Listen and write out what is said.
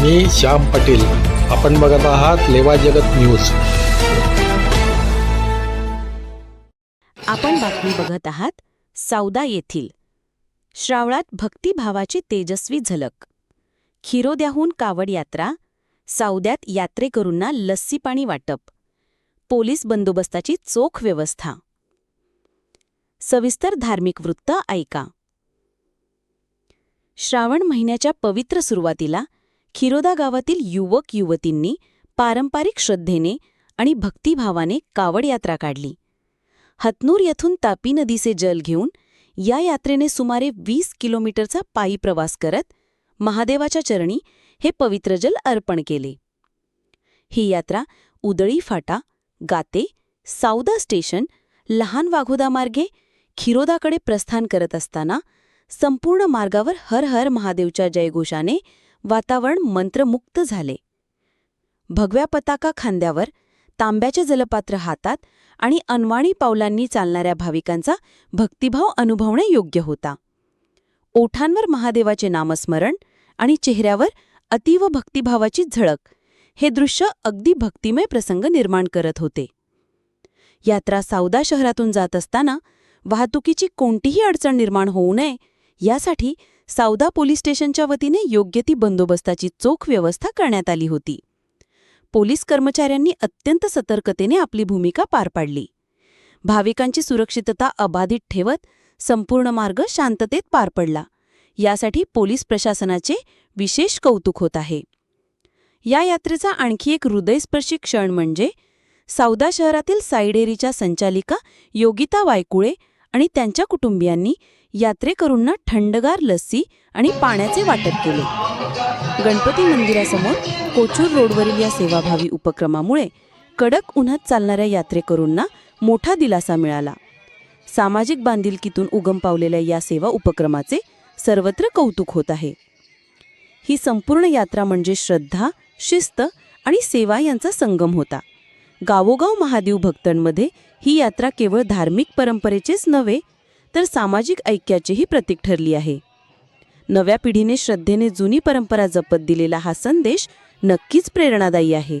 मी श्याम पाटील. आपण बघत आहात लेवा जगत न्यूज. आपण बातमी बघत आहात सौदा येथील. श्रावणात भक्तिभावाची तेजस्वी झलक. खिरोद्याहून कावड यात्रा सौद्यात यात्रेकरूंना लस्सी पाणी वाटप पोलीस बंदोबस्ताची चोख व्यवस्था. सविस्तर धार्मिक वृत्त ऐका. श्रावण महिन्याच्या पवित्र सुरुवातीला खिरोदा गावातील युवक युवतींनी पारंपरिक श्रद्धेने आणि भक्तिभावाने कावड यात्रा काढली. हतनूर येथून तापी नदीचे जल घेऊन या यात्रेने सुमारे वीस किलोमीटरचा पायी प्रवास करत महादेवाच्या चरणी हे पवित्र जल अर्पण केले. ही यात्रा उदळी फाटा गाते सावदा स्टेशन लहान वाघोदा मार्गे खिरोदाकडे प्रस्थान करत असताना संपूर्ण मार्गावर हर हर महादेवच्या जयघोषाने वातावरण मंत्रमुक्त झाले. भगव्या पताका खांद्यावर तांब्याचे जलपात्र हातात आणि अनवाणी पावलांनी चालणाऱ्या भाविकांचा भक्तिभाव अनुभवणे योग्य होता. ओठांवर महादेवाचे नामस्मरण आणि चेहऱ्यावर अतीव भक्तिभावाची झळक हे दृश्य अगदी भक्तिमय प्रसंग निर्माण करत होते. यात्रा सावदा शहरातून जात असताना वाहतुकीची कोणतीही अडचण निर्माण होऊ नये यासाठी सावदा पोलीस स्टेशनच्या वतीने योग्य ती बंदोबस्ताची चोख व्यवस्था करण्यात आली होती. पोलीस कर्मचाऱ्यांनी अत्यंत सतर्कतेने आपली भूमिका पार पाडली. भाविकांची सुरक्षितता अबाधित ठेवत संपूर्ण मार्ग शांततेत पार पडला. यासाठी पोलीस प्रशासनाचे विशेष कौतुक होत आहे. या यात्रेचा आणखी एक हृदयस्पर्शी क्षण म्हणजे सावदा शहरातील साईडेरीच्या संचालिका योगिता वायकुळे आणि त्यांच्या कुटुंबियांनी यात्रेकरूंना थंडगार लस्सी आणि पाण्याचे वाटप केले. गणपती मंदिरासमोर कोचूर रोडवरील या सेवाभावी उपक्रमामुळे कडक उन्हात चालणाऱ्या यात्रेकरूंना मोठा दिलासा मिळाला. सामाजिक बांधिलकीतून उगम पावलेल्या या सेवा उपक्रमाचे सर्वत्र कौतुक होत आहे. ही संपूर्ण यात्रा म्हणजे श्रद्धा शिस्त आणि सेवा यांचा संगम होता. गावोगाव महादेव भक्तांमध्ये ही यात्रा केवळ धार्मिक परंपरेचेच नव्हे तर सामाजिक ऐक्याचेही प्रतीक ठरली आहे. नव्या पिढीने श्रद्धेने जुनी परंपरा जपत दिलेला हा संदेश नक्कीच प्रेरणादायी आहे.